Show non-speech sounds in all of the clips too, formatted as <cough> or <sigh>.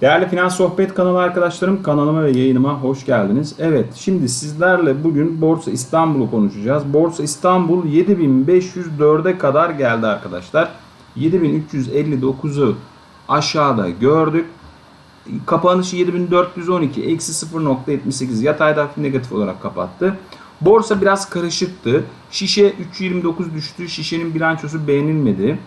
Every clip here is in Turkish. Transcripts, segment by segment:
Değerli Finans Sohbet kanalı arkadaşlarım kanalıma ve yayınıma hoş geldiniz. Evet şimdi sizlerle bugün Borsa İstanbul'u konuşacağız. Borsa İstanbul 7504'e kadar geldi arkadaşlar. 7359'u aşağıda gördük. Kapanışı 7412 eksi 0.78 yatayda hafif negatif olarak kapattı. Borsa biraz karışıktı. Şişe 3.29 düştü. Şişenin bilançosu beğenilmedi.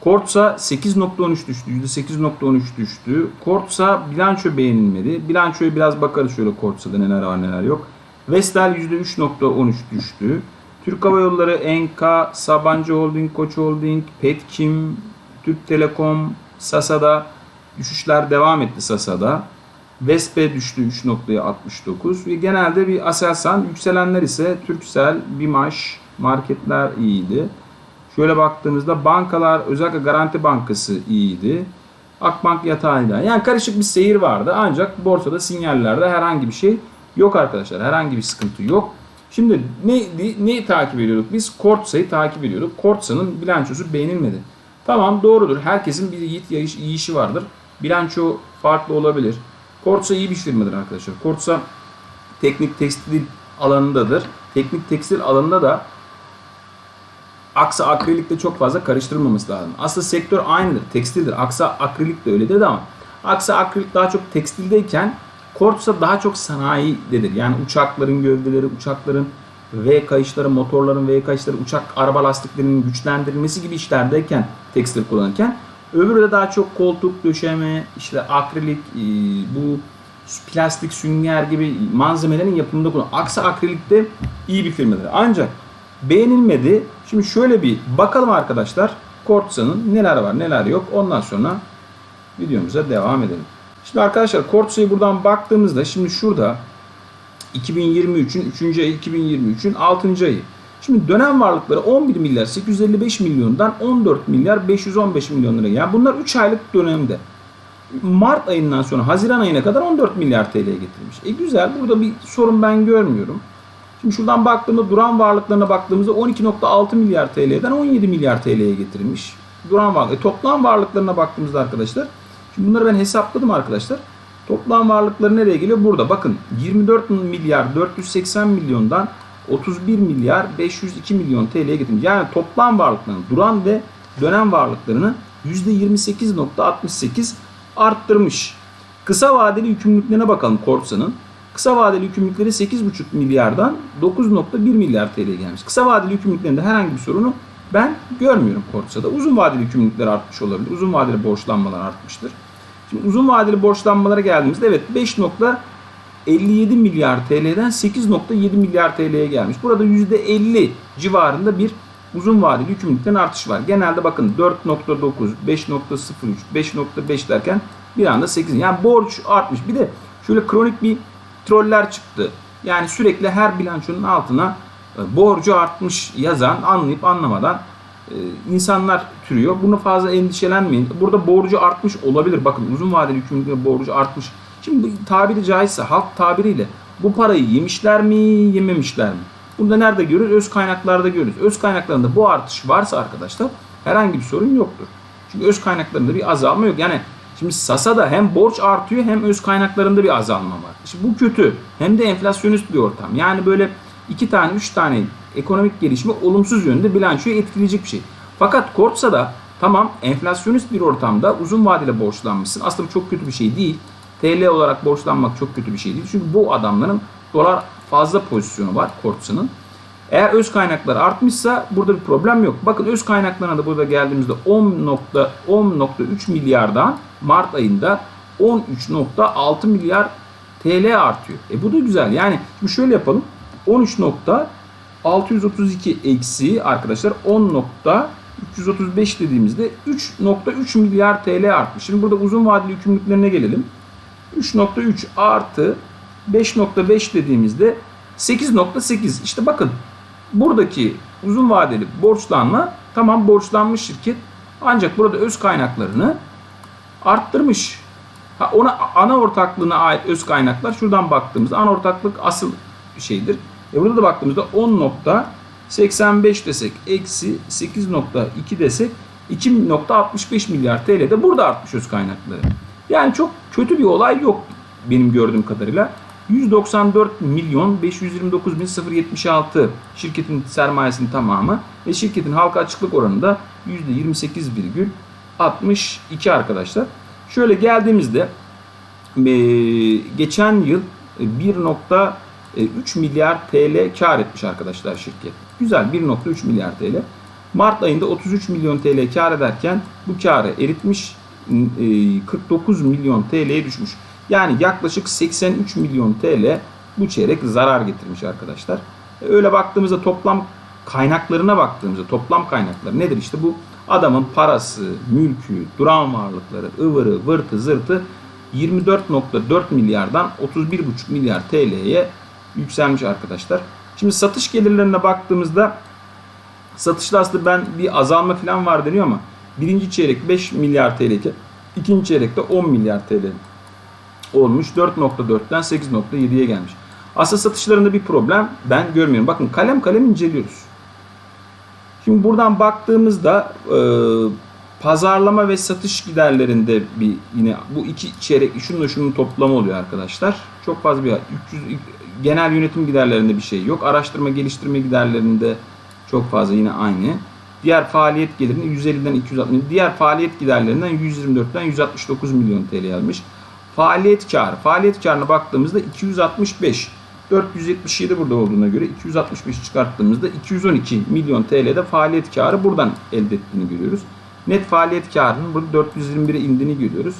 Kortsa 8.13 düştü. %8.13 düştü. Kortsa bilanço beğenilmedi. Bilançoya biraz bakarız şöyle Kortsa'da neler var neler yok. Vestel %3.13 düştü. Türk Hava Yolları, Enka, Sabancı Holding, Koç Holding, Petkim, Türk Telekom, Sasa'da düşüşler devam etti Sasa'da. Vespe düştü 3.69 ve genelde bir Aselsan yükselenler ise Türksel, Bimaş, marketler iyiydi. Şöyle baktığımızda bankalar özellikle Garanti Bankası iyiydi. Akbank yatağıyla. Yani karışık bir seyir vardı. Ancak borsada sinyallerde herhangi bir şey yok arkadaşlar. Herhangi bir sıkıntı yok. Şimdi ne, neyi takip ediyorduk? Biz Kortsa'yı takip ediyorduk. Kortsa'nın bilançosu beğenilmedi. Tamam doğrudur. Herkesin bir yiğit yiyişi vardır. Bilanço farklı olabilir. Kortsa iyi bir firmadır arkadaşlar. Kortsa teknik tekstil alanındadır. Teknik tekstil alanında da aksa akrilikle çok fazla karıştırılmaması lazım. Aslında sektör aynıdır. Tekstildir. Aksa akrilik de öyledir ama aksa akrilik daha çok tekstildeyken Kortsa daha çok sanayidedir. Yani uçakların gövdeleri, uçakların V kayışları, motorların V kayışları, uçak araba lastiklerinin güçlendirilmesi gibi işlerdeyken tekstil kullanırken öbürü de daha çok koltuk döşeme, işte akrilik, e, bu plastik sünger gibi malzemelerin yapımında kullanılır. Aksa akrilik de iyi bir firmadır. Ancak beğenilmedi. Şimdi şöyle bir bakalım arkadaşlar. Kortsa'nın neler var neler yok. Ondan sonra videomuza devam edelim. Şimdi arkadaşlar Kortsa'yı buradan baktığımızda şimdi şurada 2023'ün 3. ayı 2023'ün 6. ayı. Şimdi dönem varlıkları 11 milyar 855 milyondan 14 milyar 515 milyon lira. Yani bunlar 3 aylık dönemde. Mart ayından sonra Haziran ayına kadar 14 milyar TL'ye getirmiş. E güzel burada bir sorun ben görmüyorum. Şuradan baktığımda duran varlıklarına baktığımızda 12.6 milyar TL'den 17 milyar TL'ye getirilmiş. Duran varlık. E, toplam varlıklarına baktığımızda arkadaşlar. Şimdi bunları ben hesapladım arkadaşlar. Toplam varlıkları nereye geliyor? Burada bakın 24 milyar 480 milyondan 31 milyar 502 milyon TL'ye getirmiş. Yani toplam varlıklarını duran ve dönem varlıklarını %28.68 arttırmış. Kısa vadeli yükümlülüklerine bakalım Korsa'nın. Kısa vadeli yükümlülükleri 8,5 milyardan 9,1 milyar TL gelmiş. Kısa vadeli yükümlülüklerinde herhangi bir sorunu ben görmüyorum Korsa'da. Uzun vadeli yükümlülükler artmış olabilir. Uzun vadeli borçlanmalar artmıştır. Şimdi uzun vadeli borçlanmalara geldiğimizde evet 5.57 milyar TL'den 8.7 milyar TL'ye gelmiş. Burada %50 civarında bir uzun vadeli yükümlülükten artış var. Genelde bakın 4.9, 5.03, 5.5 derken bir anda 8. Yani borç artmış. Bir de şöyle kronik bir troller çıktı. Yani sürekli her bilançonun altına e, borcu artmış yazan anlayıp anlamadan e, insanlar türüyor. Bunu fazla endişelenmeyin. Burada borcu artmış olabilir. Bakın uzun vadeli yükümlülükle borcu artmış. Şimdi tabiri caizse halk tabiriyle bu parayı yemişler mi yememişler mi? Bunu da nerede görürüz? Öz kaynaklarda görürüz. Öz kaynaklarında bu artış varsa arkadaşlar herhangi bir sorun yoktur. Çünkü öz kaynaklarında bir azalma yok. Yani şimdi Sasa'da hem borç artıyor hem öz kaynaklarında bir azalma var. İşte bu kötü. Hem de enflasyonist bir ortam. Yani böyle iki tane, üç tane ekonomik gelişme olumsuz yönde bilançoyu etkileyecek bir şey. Fakat Kortsa'da tamam enflasyonist bir ortamda uzun vadeli borçlanmışsın. Aslında çok kötü bir şey değil. TL olarak borçlanmak çok kötü bir şey değil. Çünkü bu adamların dolar fazla pozisyonu var Kortsa'nın. Eğer öz kaynaklar artmışsa burada bir problem yok. Bakın öz kaynaklarına da burada geldiğimizde 10.10.3 milyardan Mart ayında 13.6 milyar TL artıyor. E bu da güzel. Yani şimdi şöyle yapalım. 13.632 eksi arkadaşlar 10.335 dediğimizde 3.3 milyar TL artmış. Şimdi burada uzun vadeli yükümlülüklerine gelelim. 3.3 artı 5.5 dediğimizde 8.8. İşte bakın buradaki uzun vadeli borçlanma tamam borçlanmış şirket ancak burada öz kaynaklarını arttırmış. Ha, ona ana ortaklığına ait öz kaynaklar şuradan baktığımızda ana ortaklık asıl şeydir. E burada da baktığımızda 10.85 desek eksi 8.2 desek 2.65 milyar TL de burada artmış öz kaynakları. Yani çok kötü bir olay yok benim gördüğüm kadarıyla. 194 milyon 529 bin 076 şirketin sermayesinin tamamı ve şirketin halka açıklık oranı da %28,62 arkadaşlar. Şöyle geldiğimizde e, geçen yıl 1.3 milyar TL kar etmiş arkadaşlar şirket. Güzel 1.3 milyar TL. Mart ayında 33 milyon TL kar ederken bu karı eritmiş e, 49 milyon TL'ye düşmüş. Yani yaklaşık 83 milyon TL bu çeyrek zarar getirmiş arkadaşlar. E, Öyle baktığımızda toplam kaynaklarına baktığımızda toplam kaynakları nedir? İşte bu adamın parası, mülkü, duran varlıkları, ıvırı, vırtı, zırtı 24.4 milyardan 31.5 milyar TL'ye yükselmiş arkadaşlar. Şimdi satış gelirlerine baktığımızda satışta aslında ben bir azalma falan var deniyor ama birinci çeyrek 5 milyar TL ikinci çeyrekte 10 milyar TL olmuş. 4.4'ten 8.7'ye gelmiş. Aslında satışlarında bir problem ben görmüyorum. Bakın kalem kalem inceliyoruz. Şimdi buradan baktığımızda e, pazarlama ve satış giderlerinde bir yine bu iki çeyrek şununla şunun toplamı oluyor arkadaşlar. Çok fazla bir 300 genel yönetim giderlerinde bir şey yok. Araştırma geliştirme giderlerinde çok fazla yine aynı. Diğer faaliyet gelirini 150'den 260, diğer faaliyet giderlerinden 124'ten 169 milyon TL almış. Faaliyet karı. Faaliyet karına baktığımızda 265. 477 burada olduğuna göre 265 çıkarttığımızda 212 milyon TL'de faaliyet karı buradan elde ettiğini görüyoruz. Net faaliyet karının burada 421'e indiğini görüyoruz.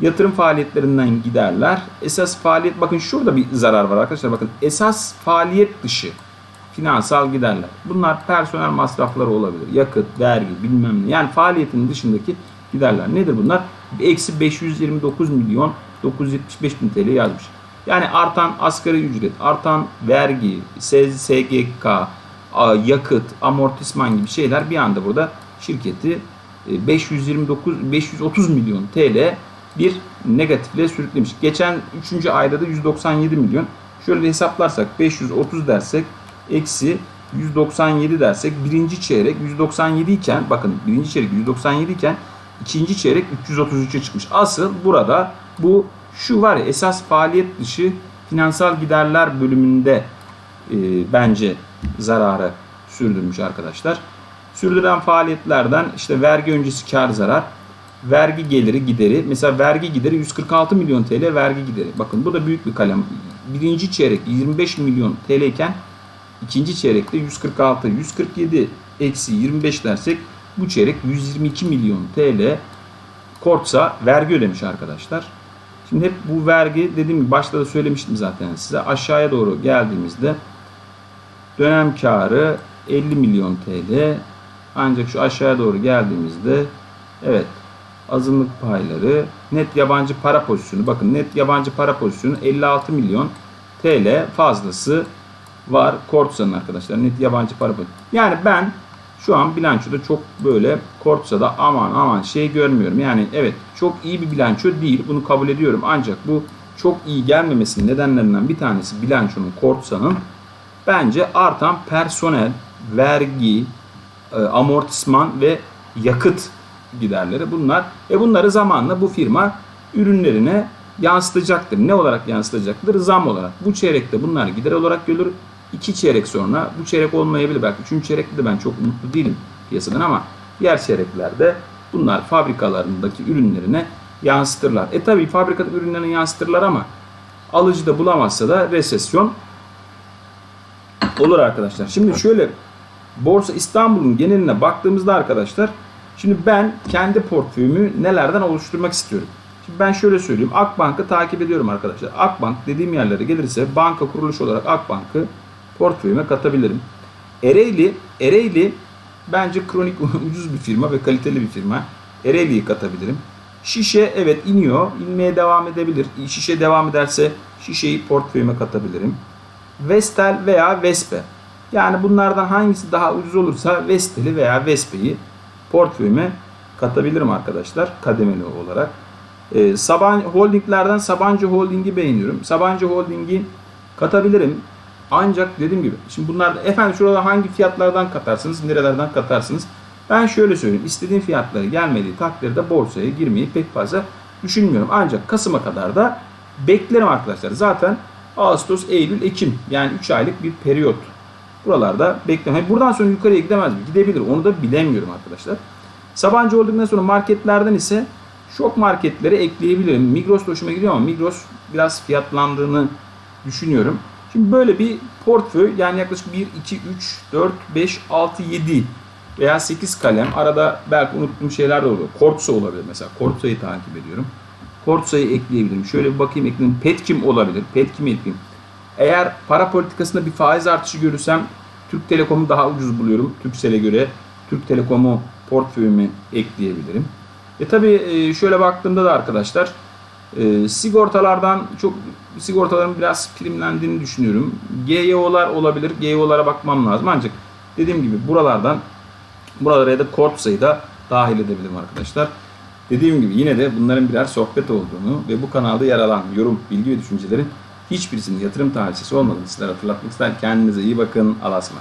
Yatırım faaliyetlerinden giderler. Esas faaliyet bakın şurada bir zarar var arkadaşlar. Bakın esas faaliyet dışı finansal giderler. Bunlar personel masrafları olabilir. Yakıt, vergi bilmem ne. Yani faaliyetin dışındaki giderler. Nedir bunlar? Eksi 529 milyon 975 bin TL yazmış. Yani artan asgari ücret, artan vergi, SGK, yakıt, amortisman gibi şeyler bir anda burada şirketi 529 530 milyon TL bir negatifle sürüklemiş. Geçen 3. ayda da 197 milyon. Şöyle hesaplarsak 530 dersek eksi 197 dersek birinci çeyrek 197 iken bakın birinci çeyrek 197 iken ikinci çeyrek 333'e çıkmış. Asıl burada bu şu var ya esas faaliyet dışı finansal giderler bölümünde e, bence zararı sürdürmüş arkadaşlar. Sürdüren faaliyetlerden işte vergi öncesi kar zarar, vergi geliri gideri. Mesela vergi gideri 146 milyon TL vergi gideri. Bakın bu da büyük bir kalem. Birinci çeyrek 25 milyon TL iken ikinci çeyrekte 146, 147 eksi 25 dersek bu çeyrek 122 milyon TL Kortsa vergi ödemiş arkadaşlar. Şimdi hep bu vergi dediğim gibi başta da söylemiştim zaten size. Aşağıya doğru geldiğimizde dönem karı 50 milyon TL. Ancak şu aşağıya doğru geldiğimizde evet azınlık payları net yabancı para pozisyonu bakın net yabancı para pozisyonu 56 milyon TL fazlası var Kortsa'nın arkadaşlar net yabancı para pozisyonu. Yani ben şu an bilançoda çok böyle Kortsa'da aman aman şey görmüyorum. Yani evet çok iyi bir bilanço değil. Bunu kabul ediyorum. Ancak bu çok iyi gelmemesinin nedenlerinden bir tanesi bilançonun Kortsa'nın bence artan personel, vergi, e, amortisman ve yakıt giderleri bunlar. Ve bunları zamanla bu firma ürünlerine yansıtacaktır. Ne olarak yansıtacaktır? Zam olarak. Bu çeyrekte bunlar gider olarak görülür. İki çeyrek sonra bu çeyrek olmayabilir. Belki üçüncü çeyrekte de ben çok mutlu değilim piyasadan ama diğer çeyreklerde bunlar fabrikalarındaki ürünlerine yansıtırlar. E tabi fabrikadaki ürünlerine yansıtırlar ama alıcı da bulamazsa da resesyon olur arkadaşlar. Şimdi şöyle Borsa İstanbul'un geneline baktığımızda arkadaşlar şimdi ben kendi portföyümü nelerden oluşturmak istiyorum. Şimdi ben şöyle söyleyeyim. Akbank'ı takip ediyorum arkadaşlar. Akbank dediğim yerlere gelirse banka kuruluş olarak Akbank'ı portföyüme katabilirim. Ereğli, Ereğli bence kronik <laughs> ucuz bir firma ve kaliteli bir firma. Ereğli'yi katabilirim. Şişe evet iniyor. inmeye devam edebilir. Şişe devam ederse şişeyi portföyüme katabilirim. Vestel veya Vespe. Yani bunlardan hangisi daha ucuz olursa Vestel'i veya Vespe'yi portföyüme katabilirim arkadaşlar kademeli olarak. Ee, Saban Holdinglerden Sabancı Holding'i beğeniyorum. Sabancı Holding'i katabilirim. Ancak dediğim gibi şimdi bunlar efendim şurada hangi fiyatlardan katarsınız, nerelerden katarsınız? Ben şöyle söyleyeyim. istediğim fiyatları gelmediği takdirde borsaya girmeyi pek fazla düşünmüyorum. Ancak Kasım'a kadar da beklerim arkadaşlar. Zaten Ağustos, Eylül, Ekim yani 3 aylık bir periyot. Buralarda bekleme. Buradan sonra yukarıya gidemez mi? Gidebilir. Onu da bilemiyorum arkadaşlar. Sabancı olduktan sonra marketlerden ise şok marketlere ekleyebilirim. Migros da hoşuma gidiyor ama Migros biraz fiyatlandığını düşünüyorum. Şimdi böyle bir portföy yani yaklaşık 1, 2, 3, 4, 5, 6, 7 veya 8 kalem. Arada belki unuttuğum şeyler de olur. Kortsa olabilir mesela. Kortsa'yı takip ediyorum. Kortsa'yı ekleyebilirim. Şöyle bir bakayım ekleyelim. Petkim olabilir. Petkim'i ekleyeyim. Eğer para politikasında bir faiz artışı görürsem Türk Telekom'u daha ucuz buluyorum. Türkcell'e göre Türk Telekom'u portföyüme ekleyebilirim. E tabi şöyle baktığımda da arkadaşlar e, sigortalardan çok sigortaların biraz primlendiğini düşünüyorum. GYO'lar olabilir. GYO'lara bakmam lazım. Ancak dediğim gibi buralardan buralara da Corpsa'yı da dahil edebilirim arkadaşlar. Dediğim gibi yine de bunların birer sohbet olduğunu ve bu kanalda yer alan yorum, bilgi ve düşüncelerin hiçbirisinin yatırım tavsiyesi olmadığını sizlere hatırlatmak ister. Kendinize iyi bakın. Allah'a.